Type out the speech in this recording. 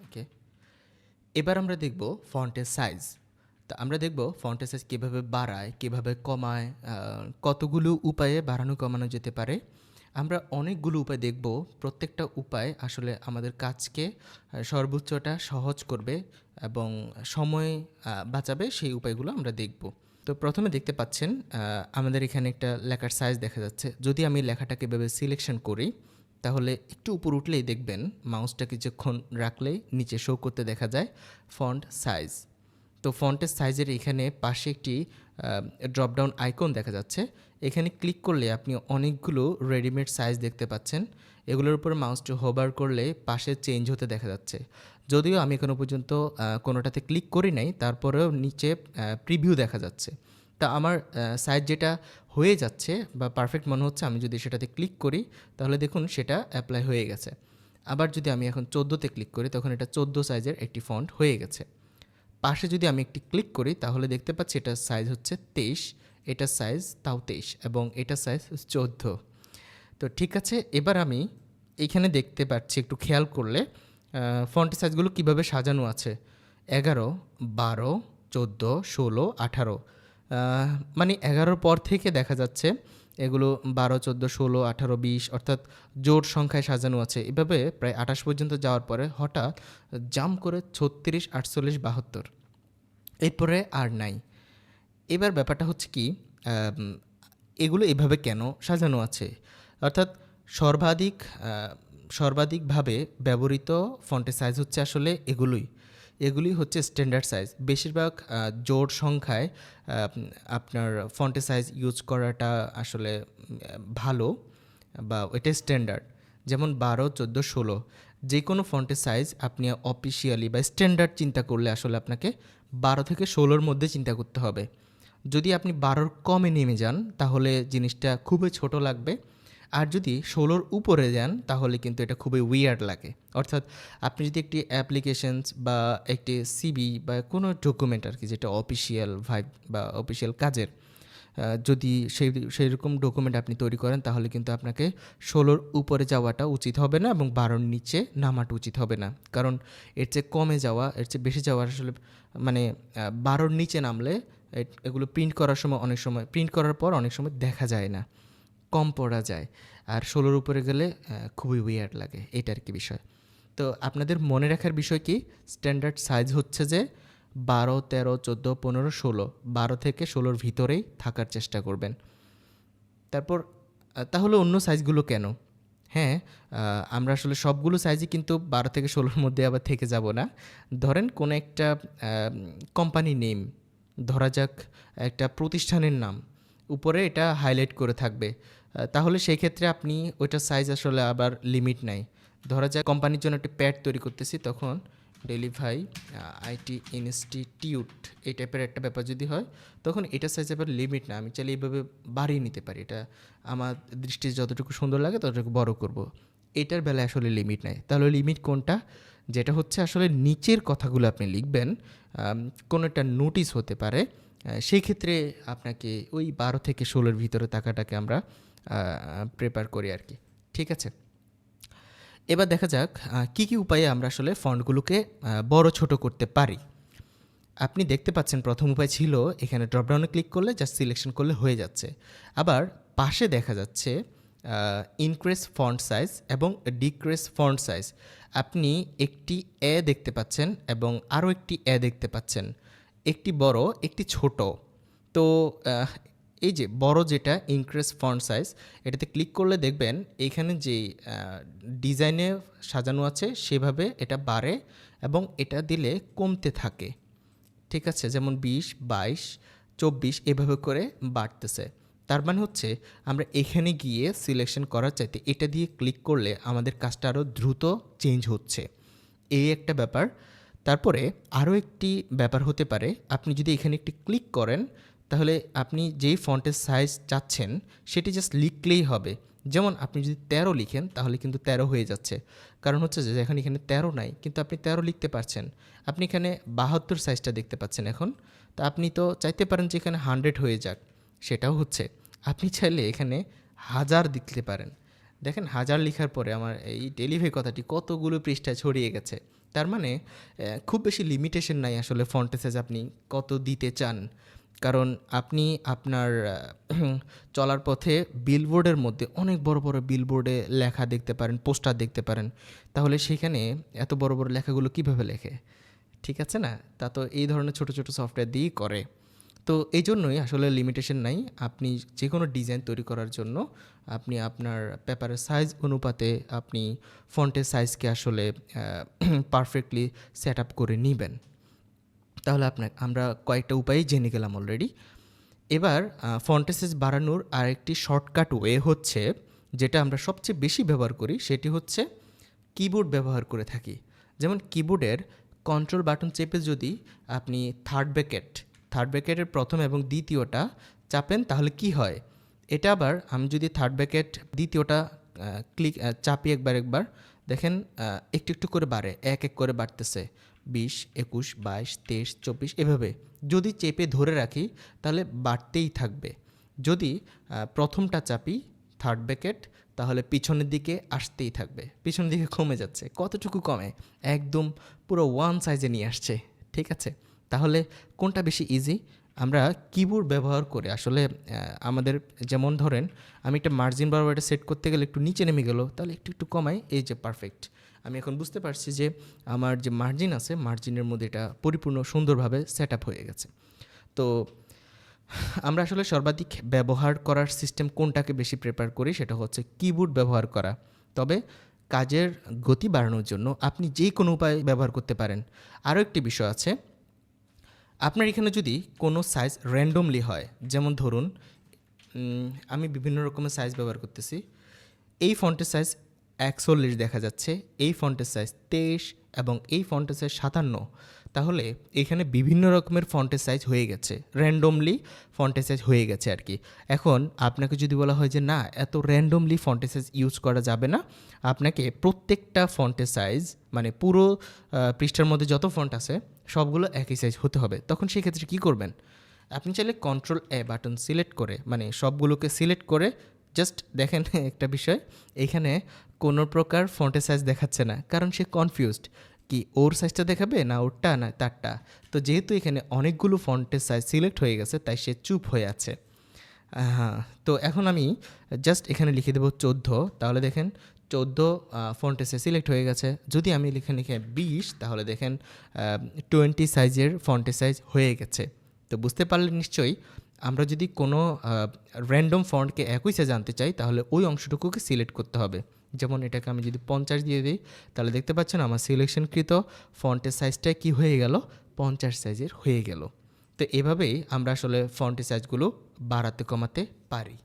ওকে এবার আমরা দেখব ফন্টের সাইজ তা আমরা দেখব ফন্টের সাইজ কীভাবে বাড়ায়, কীভাবে কমায় কতগুলো উপায়ে বাড়ানো, কমানো যেতে পারে। আমরা অনেকগুলো উপায় দেখব। প্রত্যেকটা উপায় আসলে আমাদের কাজকে সর্বোচ্চটা সহজ করবে এবং সময় বাঁচাবে সেই উপায়গুলো আমরা দেখব। তো প্রথমে দেখতে পাচ্ছেন আমাদের এখানে একটা লেখার সাইজ দেখা যাচ্ছে। যদি আমি লেখাটাকে এভাবে সিলেকশন করি তাহলে একটু উপর উঠলেই দেখবেন মাউসটা কিছুক্ষণ রাখলেই নিচে শো করতে দেখা যায় ফন্ট সাইজ তো ফন্টের সাইজের এখানে পাশে একটি ড্রপডাউন আইকন দেখা যাচ্ছে। এখানে ক্লিক করলে আপনি অনেকগুলো রেডিমেড সাইজ দেখতে পাচ্ছেন। এগুলোর উপর মাউসটি হোবার করলে পাশে চেঞ্জ হতে দেখা যাচ্ছে। যদিও আমি এখনও পর্যন্ত কোনোটাতে ক্লিক করি নাই, তারপরেও নিচে প্রিভিউ দেখা যাচ্ছে। তা আমার সাইজ যেটা হয়ে যাচ্ছে বা পারফেক্ট মনে হচ্ছে, আমি যদি সেটাতে ক্লিক করি, তাহলে দেখুন সেটা অ্যাপ্লাই হয়ে গেছে। আবার যদি আমি এখন চোদ্দোতে ক্লিক করি, তখন এটা চোদ্দ সাইজের একটি ফন্ট হয়ে গেছে। পাশে যদি আমি একটি ক্লিক করি, তাহলে দেখতে পাচ্ছি এটার সাইজ হচ্ছে তেইশ, এটার সাইজ তাও তেইশ এবং এটার সাইজ চোদ্দ। তো ঠিক আছে, এবার আমি এইখানে দেখতে পাচ্ছি, একটু খেয়াল করলে ফন্টের সাইজগুলো কীভাবে সাজানো আছে? এগারো, বারো, চোদ্দ, ষোলো, আঠারো। মানে এগারোর পর থেকে দেখা যাচ্ছে এগুলো বারো, চোদ্দ, ষোলো, আঠারো, বিশ, অর্থাৎ জোর সংখ্যায় সাজানো আছে। এভাবে প্রায় আঠাশ পর্যন্ত যাওয়ার পরে হঠাৎ জাম করে ছত্রিশ, আটচল্লিশ, বাহাত্তর। এরপরে আর নাই। এবার ব্যাপারটা হচ্ছে কি এগুলো এভাবে কেন সাজানো আছে? অর্থাৎ সর্বাধিক সর্বাধিকভাবে ব্যবহৃত ফন্টের সাইজ হচ্ছে আসলে এগুলোই। এগুলি হচ্ছে স্ট্যান্ডার্ড সাইজ বেশিরভাগ জোর সংখ্যায় আপনার ফন্টের সাইজ ইউজ করাটা আসলে ভালো বা এটা স্ট্যান্ডার্ড যেমন বারো, চোদ্দ, ষোলো যে কোনো ফন্টের সাইজ আপনি অফিসিয়ালি বা স্ট্যান্ডার্ড চিন্তা করলে আসলে আপনাকে বারো থেকে ষোলোর মধ্যে চিন্তা করতে হবে। যদি আপনি বারোর কমে নেমে যান, তাহলে জিনিসটা খুবই ছোট লাগবে। আর যদি ষোলোর উপরে যান, তাহলে কিন্তু এটা খুবই উইয়ার্ড লাগে। অর্থাৎ আপনি যদি একটি অ্যাপ্লিকেশনস বা একটি সিবি বা কোনো ডকুমেন্ট আর কি, যেটা অফিসিয়াল ভাইব বা অফিসিয়াল কাজের যদি সেই সেই রকম ডকুমেন্ট আপনি তৈরি করেন, তাহলে কিন্তু আপনাকে ষোলোর উপরে যাওয়াটা উচিত হবে না এবং বারোর নিচে নামাটা উচিত হবে না। কারণ এর চেয়ে কমে যাওয়া, এর চেয়ে বেশি যাওয়া আসলে মানে বারোর নিচে নামলে এগুলো প্রিন্ট করার সময় অনেক সময় প্রিন্ট করার পর অনেক সময় দেখা যায় না। কম পড়া যায়। আর ষোলোর উপরে গেলে খুবই উইয়ার্ড লাগে। এটা আর কি বিষয়। তো আপনাদের মনে রাখার বিষয় কি? স্ট্যান্ডার্ড সাইজ হচ্ছে যে বারো, তেরো, চোদ্দ, পনেরো, ষোলো। বারো থেকে ষোলোর ভিতরেই থাকার চেষ্টা করবেন। তারপর তাহলে অন্য সাইজগুলো কেন? হ্যাঁ আমরা আসলে সবগুলো সাইজই কিন্তু বারো থেকে ষোলোর মধ্যে আবার থেকে যাব না। ধরেন কোনো একটা কোম্পানি নেম ধরা যাক একটা প্রতিষ্ঠানের নাম। উপরে এটা হাইলাইট করে থাকবে। তাহলে সেই ক্ষেত্রে আপনি ওইটার সাইজ আসলে আবার লিমিট নাই। ধরা যায় কোম্পানির জন্য একটা প্যাড তৈরি করতেছি, তখন ডেলিভাই আইটি ইনস্টিটিউট এই টাইপের একটা ব্যাপার যদি হয়, তখন এটা সাইজ আবার লিমিট না। আমি চাইলে এইভাবে বাড়িয়ে নিতে পারি। এটা আমার দৃষ্টি যতটুকু সুন্দর লাগে ততটুকু বড় করব। এটার বেলায় আসলে লিমিট নাই। তাহলে লিমিট কোনটা? যেটা হচ্ছে আসলে নিচের কথাগুলো আপনি লিখবেন কোনো একটা নোটিশ হতে পারে। সেই ক্ষেত্রে আপনাকে ওই বারো থেকে ষোলোর ভিতরে টাকাটাকে আমরা প্রেপার করি আর কি। ঠিক আছে? এবার দেখা যাক কি কি উপায়ে আমরা আসলে ফন্টগুলোকে আহ, বড় ছোট করতে পারি। আপনি দেখতে পাচ্ছেন প্রথম উপায় ছিল এখানে ড্রপডাউনে ক্লিক করলে জাস্ট সিলেকশন করলে হয়ে যাচ্ছে। আবার পাশে দেখা যাচ্ছে ইনক্রিজ ফন্ট সাইজ এবং ডিক্রিজ ফন্ট সাইজ আপনি একটি এ দেখতে পাচ্ছেন এবং আরও একটি এ দেখতে পাচ্ছেন। একটি বড় একটি ছোট। তো এই যে বড় যেটা ইনক্রিজ ফন্ট সাইজ এটাতে ক্লিক করলে দেখবেন এখানে যে ডিজাইনে সাজানো আছে সেভাবে এটা বাড়ে এবং এটা দিলে কমতে থাকে। ঠিক আছে? যেমন বিশ, বাইশ, চব্বিশ এভাবে করে বাড়তেছে। তার মানে হচ্ছে আমরা এখানে গিয়ে সিলেকশন করার চাইতে এটা দিয়ে ক্লিক করলে আমাদের কাজটা আরও দ্রুত চেঞ্জ হচ্ছে। এই একটা ব্যাপার। তারপরে আরও একটি ব্যাপার হতে পারে। আপনি যদি এখানে একটি ক্লিক করেন তাহলে আপনি যেই ফন্টের সাইজ চাচ্ছেন, সেটি জাস্ট লিখলেই হবে। যেমন আপনি যদি তেরো লিখেন, তাহলে কিন্তু তেরো হয়ে যাচ্ছে। কারণ হচ্ছে যে, এখন এখানে তেরো নাই, কিন্তু আপনি তেরো লিখতে পারছেন। আপনি এখানে বাহাত্তর সাইজটা দেখতে পাচ্ছেন এখন। তা আপনি তো চাইতে পারেন যে, এখানে হান্ড্রেড হয়ে যাক। সেটাও হচ্ছে। আপনি চাইলে এখানে হাজার দিতে পারেন। দেখেন, হাজার লেখার পরে আমার এই ডেলিভারি কথাটি কতগুলো পৃষ্ঠায় ছড়িয়ে গেছে। তার মানে খুব বেশি লিমিটেশন নাই আসলে ফন্টে সাইজ আপনি কত দিতে চান। কারণ আপনি আপনার চলার পথে বিলবোর্ডের মধ্যে অনেক বড় বড় বিলবোর্ডে লেখা দেখতে পারেন পোস্টার দেখতে পারেন। তাহলে সেখানে এত বড় বড় লেখাগুলো কীভাবে লেখে? ঠিক আছে না? তা তো এই ধরনের ছোট ছোট সফটওয়্যার দিয়েই করে। তো এই জন্যই আসলে লিমিটেশন নাই। আপনি যে কোনো ডিজাইন তৈরি করার জন্য আপনি আপনার পেপারের সাইজ অনুপাতে আপনি ফন্টের সাইজকে আসলে পারফেক্টলি সেট আপ করে নেবেন। তাহলে আপনার, আমরা কয়েকটা উপায়ে জেনে গেলাম অলরেডি এবার ফন্টেসেস বাড়ানোর আরেকটি শর্টকাট ওয়ে হচ্ছে, যেটা আমরা সবচেয়ে বেশি ব্যবহার করি, সেটি হচ্ছে কিবোর্ড ব্যবহার করে থাকি। যেমন কিবোর্ডের কন্ট্রোল বাটন চেপে যদি আপনি থার্ড ব্যাকেট থার্ড ব্যাকেটের প্রথম এবং দ্বিতীয়টা চাপেন, তাহলে কি হয়? এটা আবার আমি যদি থার্ড ব্যাকেট দ্বিতীয়টা ক্লিক চাপি একবার একবার, দেখেন একটু একটু করে বাড়ে, এক এক করে বাড়তেছে। বিশ, একুশ, বাইশ, তেইশ, চব্বিশ এভাবে। যদি চেপে ধরে রাখি, তাহলে বাড়তেই থাকবে। যদি প্রথমটা চাপি থার্ড ব্যাকেট তাহলে পিছনের দিকে আসতেই থাকবে। পিছনের দিকে কমে যাচ্ছে, কতটুকু কমে? একদম পুরো ওয়ান সাইজে নিয়ে আসছে, ঠিক আছে? তাহলে কোনটা বেশি ইজি আমরা কিবোর্ড ব্যবহার করে, আসলে আমাদের যেমন ধরেন, আমি একটা মার্জিন বারবার এটা সেট করতে গেলে একটু নিচে নেমে গেল, তাহলে একটু একটু কমাই, এই যে পারফেক্ট আমি এখন বুঝতে পারছি যে আমার যে মার্জিন আছে মার্জিনের মধ্যে এটা পরিপূর্ণ সুন্দরভাবে সেট আপ হয়ে গেছে। তো আমরা আসলে সর্বাধিক ব্যবহার করার সিস্টেম কোনটাকে বেশি প্রেফার করি সেটা হচ্ছে কিবোর্ড ব্যবহার করা। তবে কাজের গতি বাড়ানোর জন্য আপনি যে কোনো উপায় ব্যবহার করতে পারেন। আরও একটি বিষয় আছে, আপনার এখানে যদি কোনো সাইজ র্যান্ডমলি হয়, যেমন ধরুন আমি বিভিন্ন রকমের সাইজ ব্যবহার করতেছি। এই ফন্টের সাইজ একচল্লিশ দেখা যাচ্ছে, এই ফন্টের সাইজ তেইশ এবং এই ফন্টের সাইজ সাতান্ন। তাহলে এখানে বিভিন্ন রকমের ফন্টের সাইজ হয়ে গেছে র্যান্ডমলি ফন্টের সাইজ হয়ে গেছে আর কি। এখন আপনাকে যদি বলা হয় যে না, এত র্যান্ডমলি ফন্টের সাইজ ইউজ করা যাবে না, আপনাকে প্রত্যেকটা ফন্টের সাইজ মানে পুরো পৃষ্ঠার মধ্যে যত ফন্ট আছে, সবগুলো একই সাইজ হতে হবে। তখন সেক্ষেত্রে কী করবেন? আপনি চাইলে কন্ট্রোল এ বাটন সিলেক্ট করে মানে সবগুলোকে সিলেক্ট করে জাস্ট দেখেন একটা বিষয়, এখানে কোনো প্রকার ফন্টের সাইজ দেখাচ্ছে না, কারণ সে কনফিউজড কি ওর সাইজটা দেখাবে না ওরটা না তারটা। তো যেহেতু এখানে অনেকগুলো ফন্টের সাইজ সিলেক্ট হয়ে গেছে, তাই সে চুপ হয়ে আছে। হ্যাঁ তো এখন আমি জাস্ট এখানে লিখে দেবো চোদ্দ। তাহলে দেখেন চোদ্দ চোদ্দ ফন্টেসে সিলেক্ট হয়ে গেছে। যদি আমি লিখে লিখে বিশ, তাহলে দেখেন টোয়েন্টি সাইজের ফন্টে সাইজ হয়ে গেছে। তো বুঝতে পারলে নিশ্চয়ই? আমরা যদি কোনো র্যান্ডম ফন্টকে একই সে জানতে চাই, তাহলে ওই অংশটুকুকে সিলেক্ট করতে হবে। যেমন এটাকে আমি যদি পঞ্চাশ দিয়ে দিই, তাহলে দেখতে পাচ্ছেন আমার সিলেকশনকৃত ফন্টের সাইজটা কি হয়ে গেল? পঞ্চাশ সাইজের হয়ে গেল। তো এভাবেই আমরা আসলে ফন্টের সাইজগুলো বাড়াতে কমাতে পারি।